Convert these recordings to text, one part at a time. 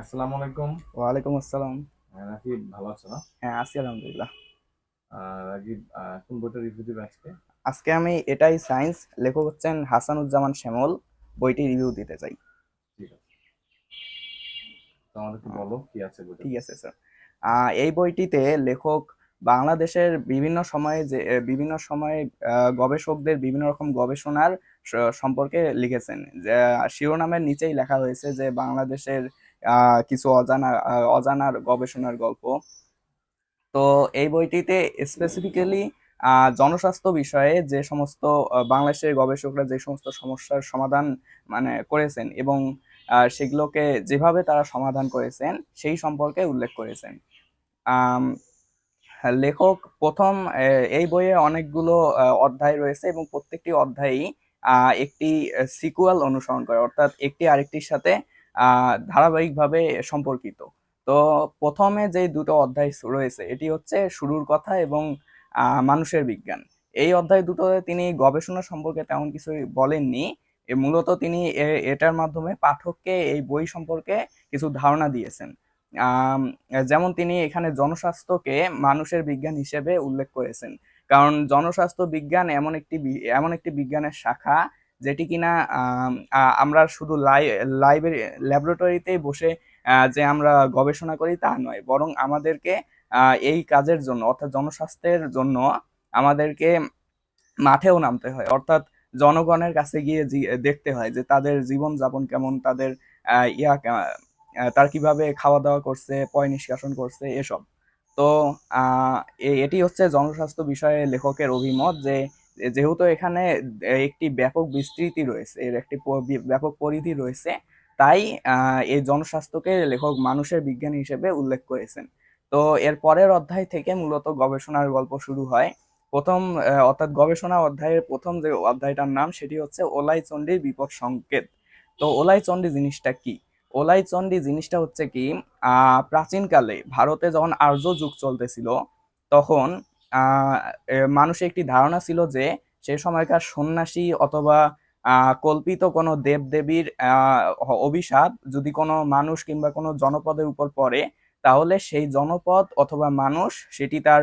আসসালামু আলাইকুম। ওয়ালাইকুম আসসালাম। আহ, রাকিব ভালো আছো? না হ্যাঁ আছি আলহামদুলিল্লাহ। রাকিব কোন বইটা রিভিউ দিবে আজকে? আজকে আমি এটাই সায়েন্স লেখক হচ্ছেন হাসানুজ্জামান শ্যামল বইটি রিভিউ দিতে চাই। ঠিক আছে। তো আমাদেরকে বলো কি আছে বইটা? ঠিক আছে স্যার এই বইটিতে লেখক বাংলাদেশের বিভিন্ন সময়ে যে বিভিন্ন সময়ে গবেষকদের বিভিন্ন রকম গবেষণার সম্পর্কে লিখেছেন। শিরোনামের নিচেই লেখা হয়েছে যে বাংলাদেশের কিছু অজানা অজানার গবেষণার গল্প। তো এই বইটিতে স্পেসিফিক্যালি জনস্বাস্থ্য বিষয়ে যে সমস্ত বাংলাদেশের গবেষকরা যে সমস্ত সমস্যার সমাধান মানে করেছেন এবং সেগুলোকে যেভাবে তারা সমাধান করেছেন, সেই সম্পর্কে উল্লেখ করেছেন। লেখক প্রথম এই বইয়ে অনেকগুলো অধ্যায় রয়েছে এবং প্রত্যেকটি অধ্যায়ই একটি সিকুয়াল অনুসরণ করে, অর্থাৎ একটি আরেকটির সাথে ধারাবাহিকভাবে সম্পর্কিত। তো প্রথমে যে দুটো অধ্যায় রয়েছে, এটি হচ্ছে শুরুর কথা এবং মানুষের বিজ্ঞান। এই অধ্যায় দুটোতে তিনি গবেষণা সম্পর্কে তেমন কিছু বলেননি। মূলত তিনি এটার মাধ্যমে পাঠককে এই বই সম্পর্কে কিছু ধারণা দিয়েছেন। যেমন তিনি এখানে জনস্বাস্থ্যকে মানুষের বিজ্ঞান হিসেবে উল্লেখ করেছেন। কারণ জনস্বাস্থ্য বিজ্ঞান এমন একটি এমন একটি বিজ্ঞানের শাখা যেটি কিনা আমরা শুধু লাই লাইব্রেরি ল্যাবরেটরিতেই বসে যে আমরা গবেষণা করি তা নয়, বরং আমাদেরকে এই কাজের জন্য, অর্থাৎ জনস্বাস্থ্যের জন্য আমাদেরকে মাঠেও নামতে হয়। অর্থাৎ জনগণের কাছে গিয়ে দেখতে হয় যে তাদের জীবন যাপন কেমন, তাদের ইয়া তার কীভাবে খাওয়া দাওয়া করছে, পয় নিষ্কাশন করছে, এসব। তো এটি হচ্ছে জনস্বাস্থ্য বিষয়ে লেখকের অভিমত যে যেহেতু এখানে একটি ব্যাপক বিস্তৃতি রয়েছে, এর একটি ব্যাপক পরিধি রয়েছে, তাই এই জনস্বাস্থ্যকে লেখক মানুষের বিজ্ঞান হিসেবে উল্লেখ করেছেন। তো এর পরের অধ্যায় থেকে মূলত গবেষণার গল্প শুরু হয়। প্রথম অর্থাৎ গবেষণা অধ্যায়ের প্রথম যে অধ্যায়টার নাম সেটি হচ্ছে ওলাই চণ্ডীর বিপদ সংকেত। তো ওলাই চণ্ডী জিনিসটা কি? ওলাই চণ্ডী জিনিসটা হচ্ছে কি প্রাচীনকালে ভারতে যখন আর্য যুগ চলতেছিল, তখন মানুষের একটি ধারণা ছিল যে সে সময়কার সন্ন্যাসী অথবা কল্পিত কোনো দেবদেবীর অভিশাপ যদি কোনো মানুষ কিংবা কোনো জনপদের উপর পড়ে তাহলে সেই জনপদ অথবা মানুষ সেটি তার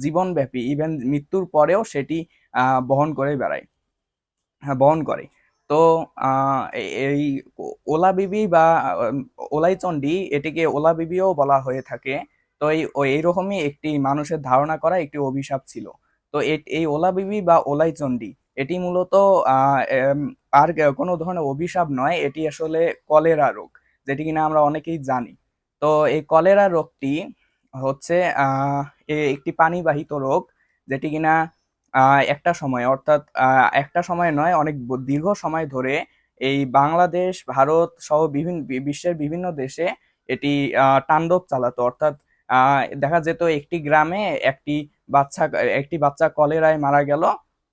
জীবনব্যাপী ইভেন মৃত্যুর পরেও সেটি বহন করে বেড়ায়। হ্যাঁ, বহন করে। তো এই ওলা বিবি বা উম, ওলাইচণ্ডী এটিকে ওলা বিবিও বলা হয়ে থাকে। তো এই এইরকমই একটি মানুষের ধারণা করা একটি অভিশাপ ছিল। তো এই ওলা বিবি বা ওলাইচণ্ডী এটি মূলত আর কোনো ধরনের অভিশাপ নয়, এটি আসলে কলেরা রোগ, যেটি কিনা আমরা অনেকেই জানি। তো এই কলেরা রোগটি হচ্ছে একটি পানিবাহিত রোগ, যেটি কিনা একটা সময়, অর্থাৎ একটা সময় নয়, অনেক দীর্ঘ সময় ধরে এই বাংলাদেশ, ভারত সহ বিভিন্ন, বিশ্বের বিভিন্ন দেশে এটি তাণ্ডব চালাতো, অর্থাৎ দেখা যেত একটি গ্রামে একটি বাচ্চা একটি বাচ্চা কলেরায় মারা গেল।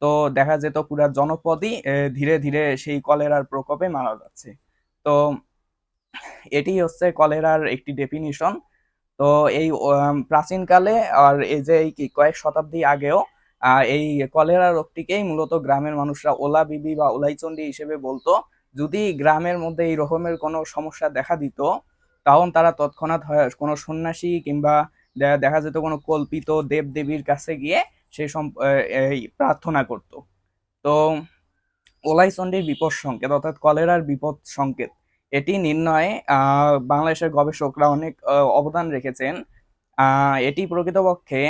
তো দেখা যেত পুরা জনপদই ধীরে ধীরে সেই কলেরার প্রকোপে মারা যাচ্ছে। তো এটি হচ্ছে কলেরার একটি ডেফিনিশন তো এই প্রাচীনকালে আর এই যে এই কয়েক শতাব্দী আগেও এই কলেরা রোগটিকেই মূলত গ্রামের মানুষরা ওলা বিবি বা ওলাইচন্ডি হিসেবে বলতো। যদি গ্রামের মধ্যে এই রকমের কোনো সমস্যা দেখা দিত তখন তারা তৎক্ষণাৎ কোনো সন্ন্যাসী কিংবা দেখা যেত কোনো কল্পিত দেব দেবীর কাছে গিয়ে সম- এই প্রার্থনা করত। তো ওলাইচণ্ডীর বিপদ সংকেত অর্থাৎ কলেরার বিপদ সংকেত, এটি নির্ণয়ে বাংলাদেশের গবেষকরা অনেক অবদান রেখেছেন। এটি প্রকৃতপক্ষে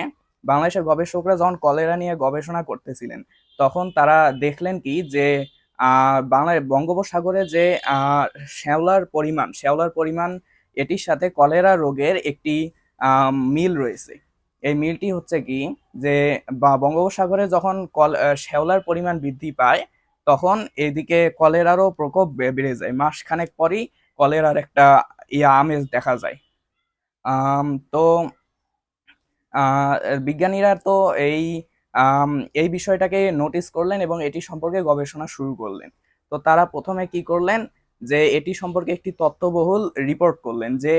বাংলাদেশের গবেষকরা যখন কলেরা নিয়ে গবেষণা করতেছিলেন, তখন তারা দেখলেন কি যে বাংলার বঙ্গোপসাগরে যে শ্যাওলার পরিমাণ শ্যাওলার পরিমাণ এটির সাথে কলেরা রোগের একটি মিল রয়েছে। এই মিলটি হচ্ছে কি যে বঙ্গোপসাগরে যখন কল শ্যাওলার পরিমাণ বৃদ্ধি পায়, তখন এদিকে কলেরারও প্রকোপ বেড়ে যায়। মাসখানেক পরই কলেরার একটা ইয়া আমেজ দেখা যায়। তো বিজ্ঞানীরা তো এই এই বিষয়টাকে নোটিস করলেন এবং এটি সম্পর্কে গবেষণা শুরু করলেন। তো তারা প্রথমে কি করলেন যে এটি সম্পর্কে একটি তথ্যবহুল রিপোর্ট করলেন যে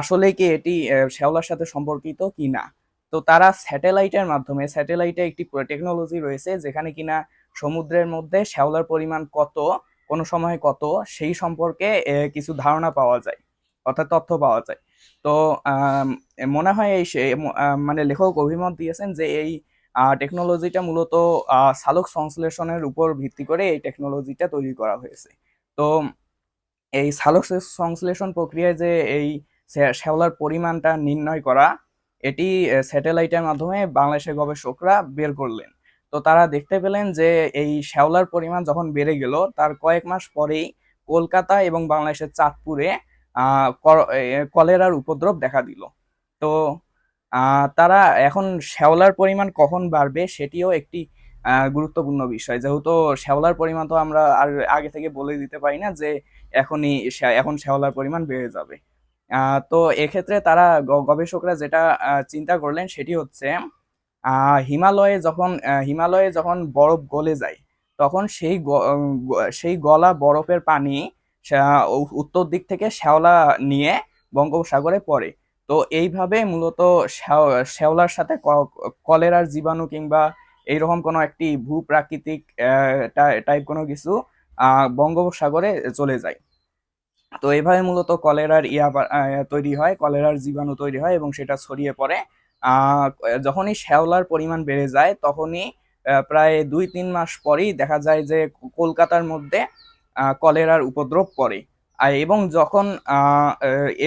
আসলে কি এটি শ্যাওলার সাথে সম্পর্কিত কি না? তো তারা স্যাটেলাইটের মাধ্যমে স্যাটেলাইটে একটি টেকনোলজি রয়েছে যেখানে কিনা সমুদ্রের মধ্যে শ্যাওলার পরিমাণ কত, কোন সময় কত, সেই সম্পর্কে কিছু ধারণা পাওয়া যায়, অর্থাৎ তথ্য পাওয়া যায়। তো মনে হয় এই মানে লেখক অভিমত দিয়েছেন যে এই টেকনোলজিটা মূলত সালোক সংশ্লেষণের উপর ভিত্তি করে এই টেকনোলজিটা তৈরি করা হয়েছে। তো এই সালোক সংশ্লেষণ প্রক্রিয়ায় যে এই শ্যাওলার পরিমাণটা নির্ণয় করা, এটি স্যাটেলাইটের মাধ্যমে বাংলাদেশের গবেষকরা বের করলেন। তো তারা দেখতে পেলেন যে এই শ্যাওলার পরিমাণ যখন বেড়ে গেল, তার কয়েক মাস পরেই কলকাতা এবং বাংলাদেশের চাঁদপুরে কলেরার উপদ্রব দেখা দিল। তো তারা এখন শ্যাওলার পরিমাণ কখন বাড়বে সেটিও একটি গুরুত্বপূর্ণ বিষয়। যেহেতু শ্যাওলার পরিমাণ তো আমরা আর আগে থেকে বলে দিতে পারি না যে এখনই এখন শ্যাওলার পরিমাণ বেড়ে যাবে। তো এক্ষেত্রে তারা গবেষকরা যেটা চিন্তা করলেন সেটি হচ্ছে হিমালয়ে যখন হিমালয়ে যখন বরফ গলে যায়, তখন সেই সেই গলা বরফের পানি উত্তর দিক থেকে শ্যাওলা নিয়ে বঙ্গোপসাগরে পড়ে। তো এইভাবে মূলত শ্যাও- শ্যাওলার সাথে কলেরার জীবাণু কিংবা এইরকম কোনো একটি ভূপ্রাকৃতিক টাইপ কোনো কিছু বঙ্গোপসাগরে চলে যায়। তো এইভাবে মূলত কলেরার ইয়া তৈরি হয়, কলেরার জীবাণু তৈরি হয় এবং সেটা ছড়িয়ে পড়ে। যখনই শ্যাওলার পরিমাণ বেড়ে যায়, তখনই প্রায় দুই তিন মাস পরেই দেখা যায় যে কলকাতার মধ্যে কলেরার উপদ্রব পড়ে। এবং যখন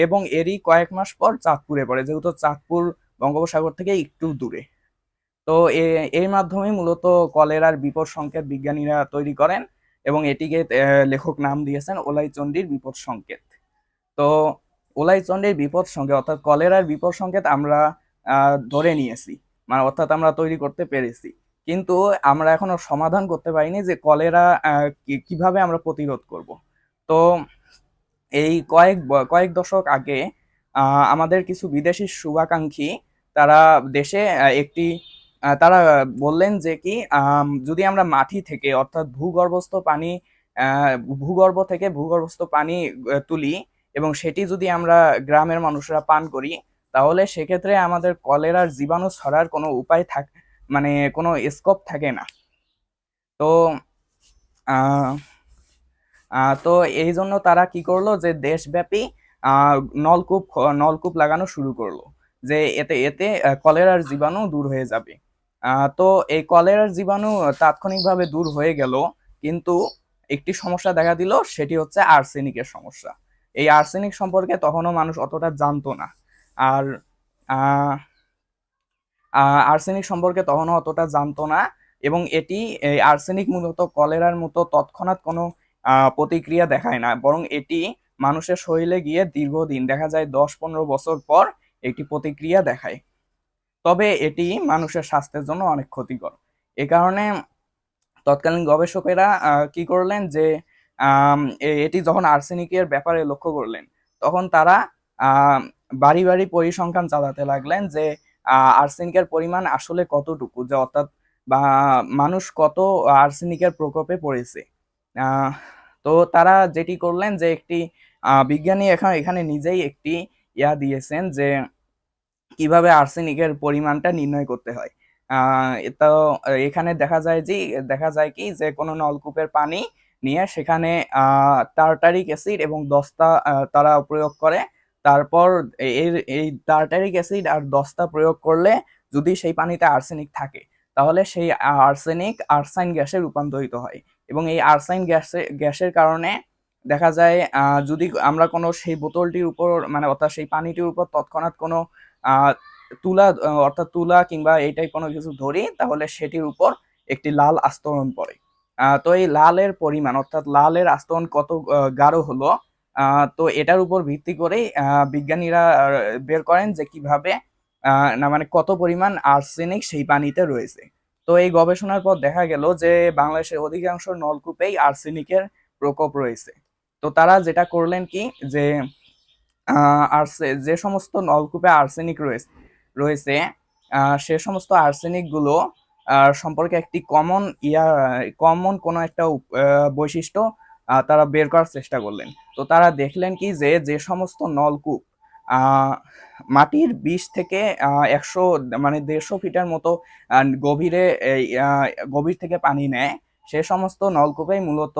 এবং এরই কয়েক মাস পর চাঁদপুরে পড়ে, যেহেতু চাঁদপুর বঙ্গোপসাগর থেকে একটু দূরে। তো এ- এর মাধ্যমে মূলত কলেরার বিপদ সংকেত বিজ্ঞানীরা তৈরি করেন এবং এটিকে লেখক নাম দিয়েছেন ওলাইচন্ডীর বিপদ সংকেত। তো ওলাইচন্ডীর বিপদ সংকেত, অর্থাৎ কলেরার বিপদ সংকেত আমরা ধরে নিয়েছি মানে অর্থাৎ আমরা তৈরি করতে পেরেছি। কিন্তু আমরা এখনও সমাধান করতে পারিনি যে কলেরা কীভাবে আমরা প্রতিরোধ করব। তো এই কয়েক কয়েক দশক আগে আমাদের কিছু বিদেশি শুভাকাঙ্ক্ষী, তারা দেশে একটি তারা বললেন যে কি যদি আমরা মাটি থেকে, অর্থাৎ ভূগর্ভস্থ পানি ভূগর্ভ থেকে ভূগর্ভস্থ পানি তুলি এবং সেটি যদি আমরা গ্রামের মানুষরা পান করি, তাহলে সেক্ষেত্রে আমাদের কলেরার জীবাণু ছড়ার কোনো উপায় থাক মানে কোনো স্কোপ থাকে না। তো তো এই জন্য তারা কি করল যে দেশব্যাপী নলকূপ নলকূপ লাগানো শুরু করল। যে এতে এতে কলেরার জীবাণু দূর হয়ে যাবে। তো এই কলেরার জীবাণু তাৎক্ষণিকভাবে দূর হয়ে গেল, কিন্তু একটি সমস্যা দেখা দিল, সেটি হচ্ছে আর্সেনিকের সমস্যা। এই আর্সেনিক সম্পর্কে তখনও মানুষ অতটা জানতো না। আর আর্সেনিক সম্পর্কে তখনও অতটা জানতো না এবং এটি, এই আর্সেনিক মূলত কলেরার মতো তৎক্ষণাৎ কোনো প্রতিক্রিয়া দেখায় না। বরং এটি মানুষের শরীরে গিয়ে দীর্ঘদিন, দেখা যায় দশ পনেরো বছর পর একটি প্রতিক্রিয়া দেখায়। তবে এটি মানুষের স্বাস্থ্যের জন্য অনেক ক্ষতিকর। এ কারণে তৎকালীন গবেষকেরা কি করলেন যে এটি যখন আর্সেনিকের ব্যাপারে লক্ষ্য করলেন, তখন তারা বাড়ি বাড়ি পরিসংখ্যান চালাতে লাগলেন যে আর্সেনিকের পরিমাণ আসলে কতটুকু, যে অর্থাৎ, বা, মানুষ কত আর্সেনিকের প্রকোপে পড়েছে। তো তারা যেটি করলেন যে, একটি বিজ্ঞানী এখানে এখানে নিজেই একটি ইয়া দিয়েছেন যে কীভাবে আর্সেনিকের পরিমাণটা নির্ণয় করতে হয়। তো এখানে দেখা যায় যে, দেখা যায় কি যে, কোনো নলকূপের পানি নিয়ে সেখানে টার্টারিক অ্যাসিড এবং দস্তা তারা প্রয়োগ করে। তারপর এর, এই টার্টারিক অ্যাসিড আর দস্তা প্রয়োগ করলে যদি সেই পানিতে আর্সেনিক থাকে, তাহলে সেই আর্সেনিক আর্সাইন গ্যাসে রূপান্তরিত হয়। এবং এই আর্সাইন গ্যাসে, গ্যাসের কারণে দেখা যায় যদি আমরা কোনো সেই বোতলটির উপর মানে অর্থাৎ সেই পানিটির উপর তৎক্ষণাৎ কোনো তুলা, অর্থাৎ তুলা কিংবা এইটাই কোনো কিছু ধরি, তাহলে সেটির উপর একটি লাল আস্তরণ পড়ে। তো এই লালের পরিমাণ, অর্থাৎ লালের আস্তরণ কত গাঢ় হলো তো এটার উপর ভিত্তি করেই বিজ্ঞানীরা বের করেন যে কীভাবে না মানে কত পরিমাণ আর্সেনিক সেই পানিতে রয়েছে। তো এই গবেষণার পর দেখা গেল যে বাংলাদেশের অধিকাংশ নলকূপেই আর্সেনিকের প্রকোপ রয়েছে। তো তারা যেটা করলেন কি, যে আর্সে, যে সমস্ত নলকূপে আর্সেনিক রয়েছে রয়েছে সে সমস্ত আর্সেনিকগুলো সম্পর্কে একটি কমন ইয়া, কমন কোনো একটা বৈশিষ্ট্য তারা বের করার চেষ্টা করলেন। তো তারা দেখলেন কি যে যে সমস্ত নলকূপ মাটির বিশ থেকে একশো মানে দেড়শো ফিটের মতো গভীরে গভীর থেকে পানি নেয়, সে সমস্ত নলকূপেই মূলত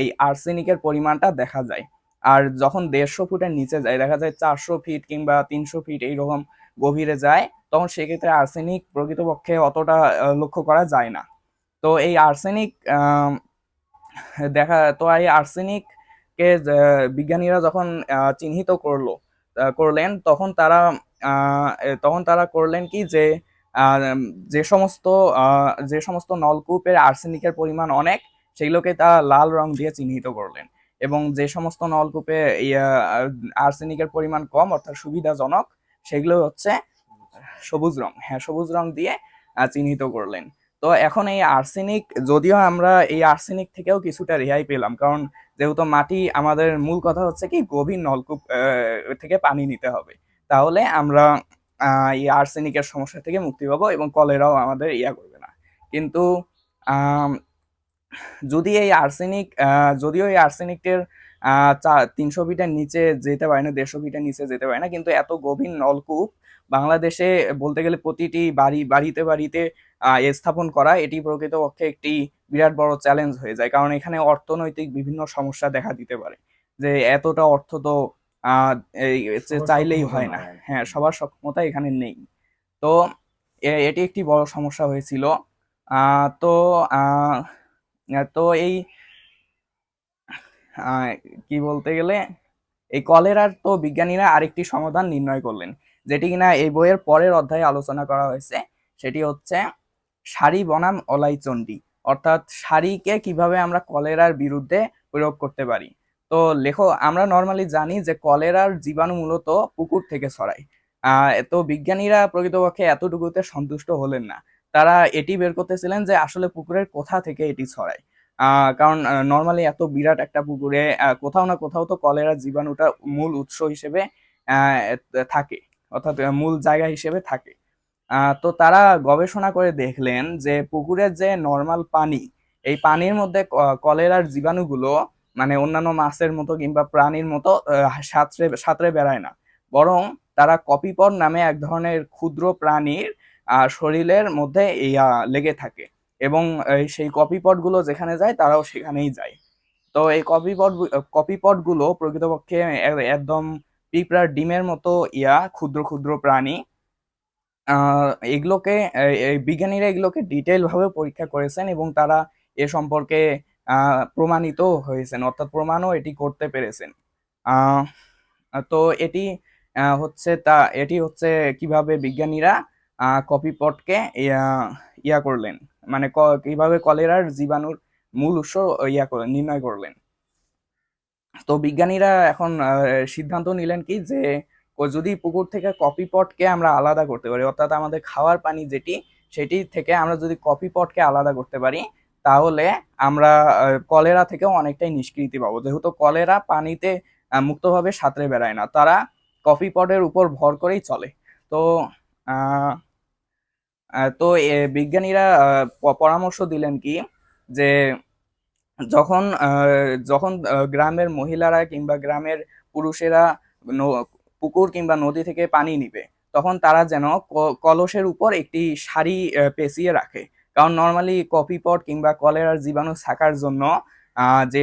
এই আর্সেনিকের পরিমাণটা দেখা যায়। আর যখন দেড়শো ফুটের নিচে যায়, দেখা যায় চারশো ফিট কিংবা তিনশো ফিট এইরকম গভীরে যায়, তখন সেক্ষেত্রে আর্সেনিক প্রকৃতপক্ষে অতটা লক্ষ্য করা যায় না। তো এই আর্সেনিক দেখা, তো এই আর্সেনিককে বিজ্ঞানীরা যখন চিহ্নিত করল করলেন, তখন তারা তখন তারা করলেন কি যে যে সমস্ত যে সমস্ত নলকূপের আর্সেনিকের পরিমাণ অনেক সেগুলোকে তারা লাল রং দিয়ে চিহ্নিত করলেন। এবং যে সমস্ত নলকূপে আর্সেনিকের পরিমাণ কম, অর্থাৎ সুবিধাজনক, সেগুলো হচ্ছে সবুজ রং। হ্যাঁ সবুজ রং দিয়ে চিহ্নিত করলেন। তো এখন এই আর্সেনিক, যদিও আমরা এই আর্সেনিক থেকেও কিছুটা রেহাই পেলাম, কারণ যেহেতু মাটি আমাদের মূল কথা হচ্ছে কি, গভীর নলকূপ থেকে পানি নিতে হবে। তাহলে আমরা এই আর্সেনিকের সমস্যা থেকে মুক্তি পাবো এবং কলেরাও আমাদের ইয়া করবে না। কিন্তু যদি এই আর্সেনিক আহ, যদিও এই আর্সেনিকের তিনশো ফিটের নিচে যেতে পারে না দেড়শো ফিটের নিচে যেতে পারে না কিন্তু এত গভীর নলকূপ বাংলাদেশে বলতে গেলে প্রতিটি বাড়ি বাড়িতে বাড়িতে স্থাপন করা এটি প্রকৃতপক্ষে একটি বিরাট বড় চ্যালেঞ্জ হয়ে যায়। কারণ এখানে অর্থনৈতিক বিভিন্ন সমস্যা দেখা দিতে পারে। যে এতটা অর্থ তো চাইলেই হয় না। হ্যাঁ সবার সক্ষমতা এখানে নেই। তো এটি একটি বড় সমস্যা হয়েছিল। আহ, তো আহ, তো এই কি বলতে গেলে, এই কলেরার তো বিজ্ঞানীরা আরেকটি সমাধান নির্ণয় করলেন, যেটি কিনা এই বইয়ের পরের অধ্যায়ে আলোচনা করা হয়েছে। সেটি হচ্ছে সারি বনাম অলাইচণ্ডী অর্থাৎ শাড়িকে কীভাবে আমরা কলেরার বিরুদ্ধে প্রয়োগ করতে পারি। তো লেখো, আমরা নর্মালি জানি যে কলেরার জীবাণু মূলত পুকুর থেকে ছড়ায়। আহ, তো বিজ্ঞানীরা প্রকৃতপক্ষে এতটুকুতে সন্তুষ্ট হলেন না। তারা এটি বের করতেছিলেন যে আসলে পুকুরের কোথা থেকে এটি ছড়ায়। কারণ নর্মালি এত বিরাট একটা পুকুরে কোথাও না কোথাও তো কলেরা জীবাণুটা মূল উৎস হিসেবে থাকে। অর্থাৎ মূল জায়গা হিসেবে থাকে। তো তারা গবেষণা করে দেখলেন যে পুকুরের যে নর্মাল পানি, এই পানির মধ্যে কলেরার জীবাণুগুলো মানে অন্যান্য মাছের মতো কিংবা প্রাণীর মতো সাঁতরে সাঁতরে বেড়ায় না। বরং তারা কপিপর নামে এক ধরনের ক্ষুদ্র প্রাণীর শরীরের মধ্যে ইয়া লেগে থাকে। এবং সেই কপিপটগুলো যেখানে যায়, তারাও সেখানেই যায়। তো এই কপিপট কপিপটগুলো প্রকৃতপক্ষে একদম পিঁপড়ার ডিমের মতো, ইয়া, ক্ষুদ্র ক্ষুদ্র প্রাণী। এগুলোকে বিজ্ঞানীরা এগুলোকে ডিটেইল ভাবে পরীক্ষা করেছেন এবং তারা এ সম্পর্কে প্রমাণিত হয়েছেন। অর্থাৎ প্রমাণও এটি করতে পেরেছেন। তো এটি হচ্ছে তা, এটি হচ্ছে কীভাবে বিজ্ঞানীরা কপিপটকে ইয়া ইয়া করলেন। মানে কীভাবে কলেরার জীবাণুর মূল উৎস ইয়া করলেন নির্ণয় করলেন। তো বিজ্ঞানীরা এখন সিদ্ধান্ত নিলেন কি যে যদি পুকুর থেকে কপি পটকে আমরা আলাদা করতে পারি, অর্থাৎ আমাদের খাওয়ার পানি যেটি, সেটি থেকে আমরা যদি কপি পটকে আলাদা করতে পারি, তাহলে আমরা কলেরা থেকেও অনেকটাই নিষ্কৃতি পাবো। যেহেতু কলেরা পানিতে মুক্তভাবে সাঁতরে বেড়ায় না, তারা কফি পটের উপর ভর করেই চলে। তো তো বিজ্ঞানীরা পরামর্শ দিলেন কি যে যখন যখন গ্রামের মহিলারা কিংবা গ্রামের পুরুষেরা পুকুর কিংবা নদী থেকে পানি নিবে, তখন তারা যেন কলসের উপর একটি শাড়ি পেঁচিয়ে রাখে। কারণ নর্মালি কফি পট কিংবা কলেরার জীবাণু থাকার জন্য যে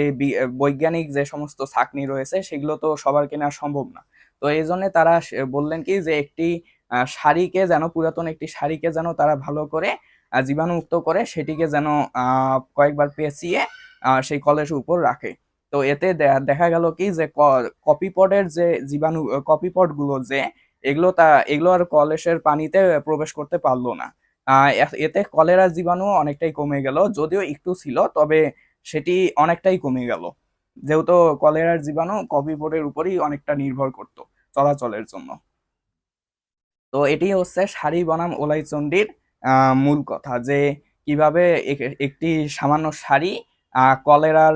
বৈজ্ঞানিক যে সমস্ত ছাঁকনি রয়েছে, সেগুলো তো সবার কেনা সম্ভব না। তো এই জন্য তারা বললেন কি যে একটি শাড়িকে যেন, পুরাতন একটি শাড়িকে যেন তারা ভালো করে জীবাণুমুক্ত করে সেটিকে যেন কয়েকবার পেঁচিয়ে সেই কলের উপর রাখে। তো এতে দেখা গেল কি যে কপিপটের যে জীবাণু কপিপটগুলো যে, এগুলো তা, এগুলো আর কলেসের পানিতে প্রবেশ করতে পারল না। এতে কলেরা জীবাণু অনেকটাই কমে গেল, যদিও একটু ছিল, তবে সেটি অনেকটাই কমে গেল। যেহেতু কলেরার জীবাণু কপিপটের উপরই অনেকটা নির্ভর করত চলাচলের জন্য। তো এটি হচ্ছে শাড়ি বনাম ওলাইচন্ডির মূল কথা যে কীভাবে একটি সামান্য শাড়ি কলেরার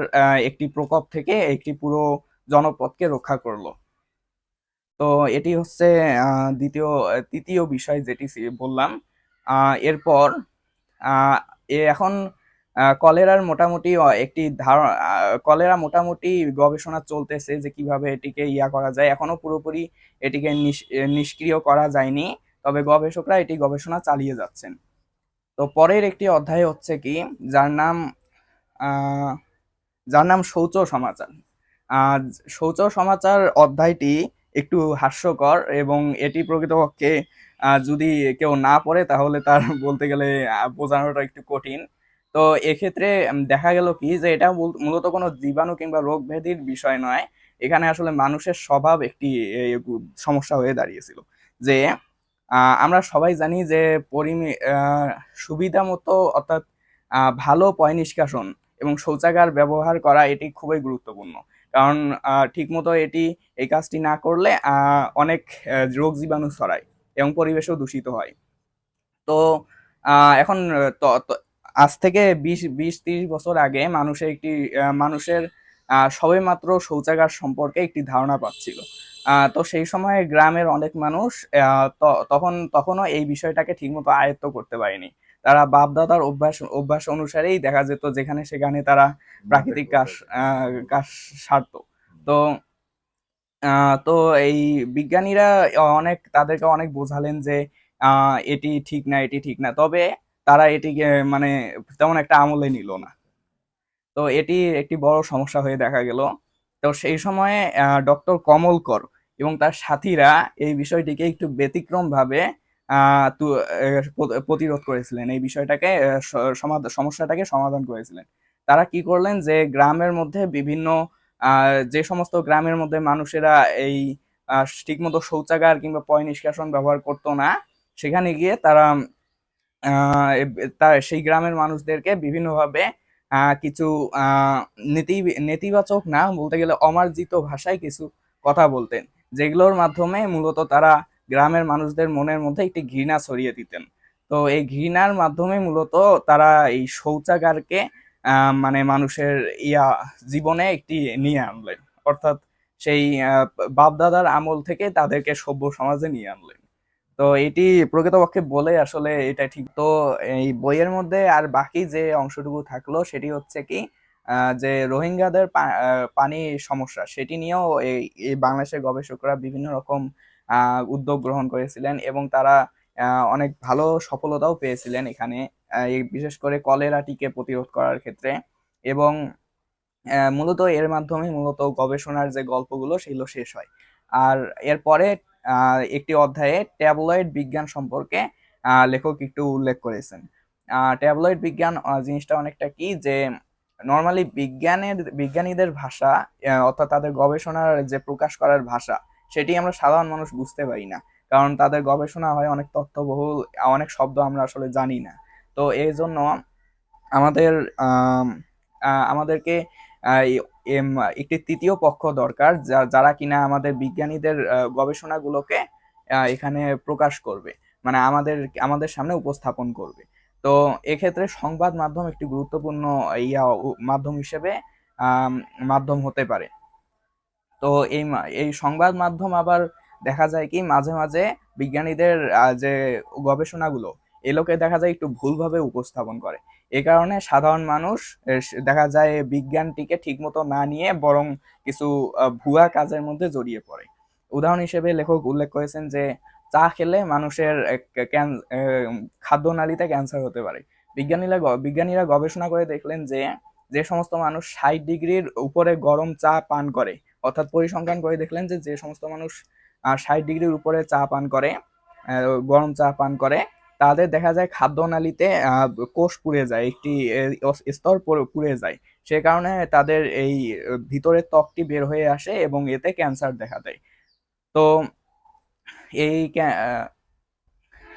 একটি প্রকোপ থেকে একটি পুরো জনপদকে রক্ষা করল। তো এটি হচ্ছে দ্বিতীয়, তৃতীয় বিষয় যেটি বললাম। এরপর এখন কলেরার মোটামুটি একটি ধারণা কলেরা মোটামুটি গবেষণা চলতেছে যে কীভাবে এটিকে ইয়া করা যায়। এখনও পুরোপুরি এটিকে নিষ- নিষ্ক্রিয় করা যায়নি, তবে গবেষকরা এটি গবেষণা চালিয়ে যাচ্ছেন। তো পরের একটি অধ্যায় হচ্ছে কি, যার নাম যার নাম শৌচ সমাচার। শৌচ সমাচার অধ্যায়টি একটু হাস্যকর এবং এটি প্রকৃতপক্ষে যদি কেউ না পড়ে তাহলে তার বলতে গেলে বোঝানোটা একটু কঠিন। তো এক্ষেত্রে দেখা গেল কি যে এটা মূল- মূলত কোনো জীবাণু কিংবা রোগ ব্যাধির বিষয় নয়। এখানে আসলে মানুষের স্বভাব একটি সমস্যা হয়ে দাঁড়িয়েছিল। যে আমরা সবাই জানি যে পরিমি সুবিধা মতো অর্থাৎ ভালো পয় নিষ্কাশন এবং শৌচাগার ব্যবহার করা এটি খুবই গুরুত্বপূর্ণ। কারণ ঠিক মতো এটি, এই কাজটি না করলে অনেক রোগ জীবাণু ছড়ায় এবং পরিবেশও দূষিত হয়। তো এখন আজ থেকে বিশ বিশ তিরিশ বছর আগে মানুষের একটি মানুষের আহ, সবেমাত্র শৌচাগার সম্পর্কে একটি ধারণা পাচ্ছিল। তো সেই সময় গ্রামের অনেক মানুষ তখন তখনও এই বিষয়টাকে ঠিকমতো আয়ত্ত করতে পারেনি। তারা বাপ দাদার অভ্যাস অভ্যাস অনুসারেই দেখা যেত যেখানে সেখানে তারা প্রাকৃতিক আহ, কাজ সারতো। তো তো এই বিজ্ঞানীরা অনেক তাদেরকে অনেক বোঝালেন যে এটি ঠিক না এটি ঠিক না। তবে তারা এটিকে মানে তেমন একটা আমলে নিল না। তো এটি একটি বড় সমস্যা হয়ে দেখা গেল। তো সেই সময়ে ডক্টর কমলকর এবং তার সাথীরা এই বিষয়টিকে একটু ব্যতিক্রম ভাবে আহ, তু- আহ, প্র- প্রতিরোধ করেছিলেন। এই বিষয়টাকে সমস্যাটাকে সমাধান করেছিলেন। তারা কি করলেন যে গ্রামের মধ্যে বিভিন্ন যে সমস্ত গ্রামের মধ্যে মানুষেরা এই ঠিকমতো শৌচাগার কিংবা পয় নিষ্কাশন ব্যবহার করতো না সেখানে গিয়ে তারা এ- সেই গ্রামের মানুষদেরকে বিভিন্নভাবে কিছু নেতি, নেতিবাচক না বলতে গেলে অমার্জিত ভাষায় কিছু কথা বলতেন, যেগুলোর মাধ্যমে মূলত তারা গ্রামের মানুষদের মনের মধ্যে একটি ঘৃণা ছড়িয়ে দিতেন। তো এই ঘৃণার মাধ্যমে মূলত তারা এই শৌচাগারকে মানে মানুষের ইয়া, জীবনে একটি নিয়ে আনলেন। অর্থাৎ সেই বাপদাদার আমল থেকে তাদেরকে সভ্য সমাজে নিয়ে আনলেন। তো এটি প্রকৃতপক্ষে বলে আসলে এটা ঠিক। তো এই বইয়ের মধ্যে আর বাকি যে অংশটুকু থাকল সেটি হচ্ছে কি যে রোহিঙ্গাদের পানি সমস্যা সেটি নিয়েও এই বাংলাদেশের গবেষকরা বিভিন্ন রকম উদ্যোগ গ্রহণ করেছিলেন এবং তারা অনেক ভালো সফলতাও পেয়েছিলেন এখানে বিশেষ করে কলেরাটিকে প্রতিরোধ করার ক্ষেত্রে এবং মূলত এর মাধ্যমে মূলত গবেষণার যে গল্পগুলো সেগুলো শেষ হয়। আর এরপরে একটি অধ্যায়ে ট্যাবলয়েড বিজ্ঞান সম্পর্কে লেখক একটু উল্লেখ করেছেন। ট্যাবলয়েড বিজ্ঞান জিনিসটা অনেকটা কি যে নর্মালি বিজ্ঞানের, বিজ্ঞানীদের ভাষা অর্থাৎ তাদের গবেষণার যে প্রকাশ করার ভাষা, সেটি আমরা সাধারণ মানুষ বুঝতে পারি না। কারণ তাদের গবেষণা হয় অনেক তথ্যবহুল, অনেক শব্দ আমরা আসলে জানি না। তো এই জন্য আমাদের আমাদেরকে একটি তৃতীয় পক্ষ দরকার যারা কিনা আমাদের বিজ্ঞানীদের গবেষণাগুলোকে এখানে প্রকাশ করবে মানে আমাদের আমাদের সামনে উপস্থাপন করবে। তো এক্ষেত্রে সংবাদ মাধ্যম একটি গুরুত্বপূর্ণ ইয়া মাধ্যম হিসেবে মাধ্যম হতে পারে। তো এই এই সংবাদ মাধ্যম আবার দেখা যায় কি, মাঝে মাঝে বিজ্ঞানীদের যে গবেষণাগুলো এগুলোকে দেখা যায় একটু ভুলভাবে উপস্থাপন করে। এই কারণে সাধারণ মানুষ দেখা যায় বিজ্ঞানটিকে ঠিকমতো না নিয়ে বরং কিছু ভুয়া কাজের মধ্যে জড়িয়ে পড়ে। উদাহরণ হিসেবে লেখক উল্লেখ করেছেন যে, চা খেলে মানুষের খাদ্যনালীতে ক্যান্সার হতে পারে। বিজ্ঞানীরা বিজ্ঞানীরা গবেষণা করে দেখলেন যে যে সমস্ত মানুষ ষাট ডিগ্রির উপরে গরম চা পান করে, অর্থাৎ পরিসংখ্যান করে দেখলেন যে যে সমস্ত মানুষ ষাট ডিগ্রির উপরে চা পান করে গরম চা পান করে তাদের দেখা যায় খাদ্যনালীতে কোষ পুড়ে যায়, একটি স্তর পুড়ে- যায়। সে কারণে তাদের এই, ভিতরের ত্বকটি বের হয়ে আসে এবং এতে ক্যান্সার দেখা দেয়। তো এই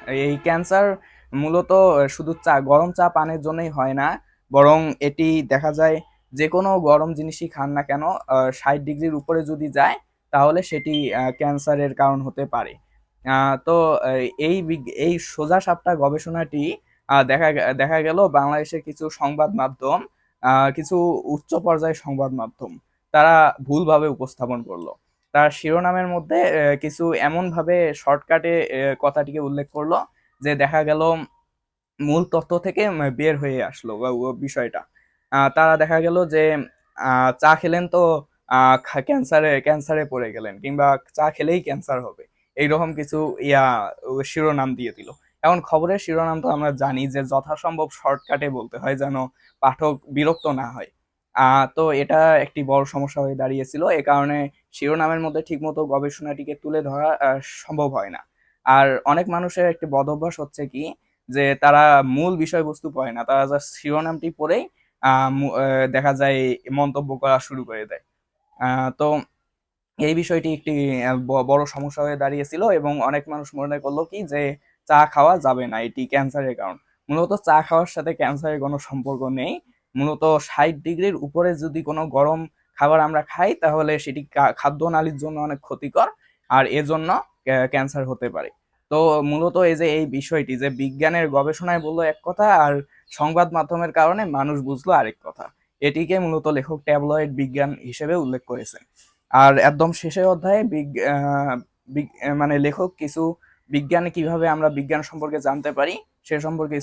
এই ক্যান্সার মূলত শুধু চা, গরম চা পানের জন্যই হয় না, বরং এটি দেখা যায় যে কোনো গরম জিনিসই খান না কেন ষাট ডিগ্রির উপরে যদি যায়, তাহলে সেটি ক্যান্সারের কারণ হতে পারে। তো, এই এই সোজা সাপটা গবেষণাটি দেখা দেখা গেল বাংলাদেশের কিছু সংবাদ মাধ্যম কিছু উচ্চ পর্যায়ের সংবাদ মাধ্যম, তারা ভুলভাবে উপস্থাপন করল। তার শিরোনামের মধ্যে কিছু এমনভাবে শর্টকাটে কথাটিকে উল্লেখ করল যে দেখা গেল মূল তথ্য থেকে বের হয়ে আসলো বিষয়টা। তারা দেখা গেল যে চা খেলেন তো ক্যান্সারে ক্যান্সারে পড়ে গেলেন, কিংবা চা খেলেই ক্যান্সার হবে। এইরকম কিছু ইয়া শিরোনাম দিয়ে দিল। এখন খবরের শিরোনাম তো আমরা জানি যে যথাসম্ভব শর্টকাটে বলতে হয় যেন পাঠক বিরক্ত না হয়। আহ, তো এটা একটি বড় সমস্যা হয়ে দাঁড়িয়েছিল। এ কারণে শিরোনামের মধ্যে ঠিকমতো গবেষণাটিকে তুলে ধরা সম্ভব হয় না। আর অনেক মানুষের একটি বদ অভ্যাস হচ্ছে কি যে তারা মূল বিষয়বস্তু পড়ে না। তারা জাস্ট শিরোনামটি পড়েই দেখা যায় মন্তব্য করা শুরু করে দেয়। তো এই বিষয়টি একটি বড় সমস্যা হয়ে দাঁড়িয়েছিল এবং অনেক মানুষ মনে করল কি যে চা খাওয়া যাবে না, এটি ক্যান্সারের কারণ। মূলত চা খাওয়ার সাথে ক্যান্সারের কোনো সম্পর্ক নেই। মূলত ষাট ডিগ্রির উপরে যদি কোনো গরম খাবার আমরা খাই, তাহলে সেটি খাদ্য খাদ্যনালীর জন্য অনেক ক্ষতিকর আর এজন্য ক্যা- ক্যান্সার হতে পারে। তো মূলত এই যে, এই বিষয়টি যে বিজ্ঞানের গবেষণায় বলল এক কথা আর সংবাদ মাধ্যমের কারণে মানুষ বুঝলো আরেক কথা। এটিকে মূলত লেখক ট্যাবলয়েড বিজ্ঞান হিসেবে উল্লেখ করেছেন। আর একদম শেষের অধ্যায়ে মানে লেখক কিছু বিজ্ঞানে কীভাবে আমরা বিজ্ঞান সম্পর্কে জানতে পারি, সে সম্পর্কে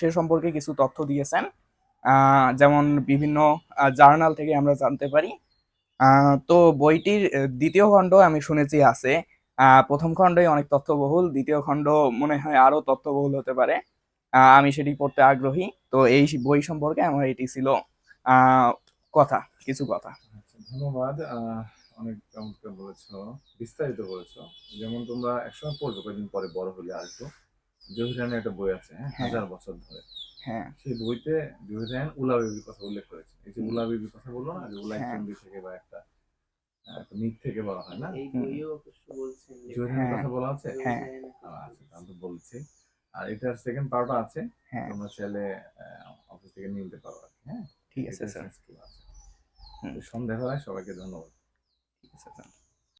সে সম্পর্কে কিছু তথ্য দিয়েছেন। যেমন বিভিন্ন জার্নাল থেকে আমরা জানতে পারি। তো বইটির দ্বিতীয় খণ্ড আমি শুনেছি আছে। প্রথম খণ্ডই অনেক তথ্যবহুল, দ্বিতীয় খণ্ড মনে হয় আরও তথ্যবহুল হতে পারে। আমি সেটি পড়তে আগ্রহী। তো এই বই সম্পর্কে আমার এটি ছিল কথা, কিছু কথা। ধন্যবাদ। আহ, অনেক চমৎকার বলেছ বিস্তারিত বলেছ। যেমন তোমরা একসময় পড়বে কয়েকদিন পরে বড় হলে আসব। জহিরানের একটা বই আছে হ্যাঁ হ্যাঁ। হাজার বছর ধরে। হ্যাঁ। সেই বইতে জহিরান উলা বেবির কথা উল্লেখ করেছে। এই যে উলা বেবির কথা বলল না যে উলা হ্যাঁ। চন্ডী থেকে বা একটা একটা মিথ থেকে বলা হয় না? জহিরানের হ্যাঁ। কথা বলা আছে? হ্যাঁ। আচ্ছা তাহলে তো বলছি। আর এটার সেকেন্ড পার্টও আছে। হ্যাঁ। তোমরা চাইলে অফিস থেকে নিয়ে নিতে পারো আর কি, হ্যাঁ? ঠিক আছে স্যার তো সন্ধ্যাবেলায় সবাইকে ধন্যবাদ। ঠিক আছে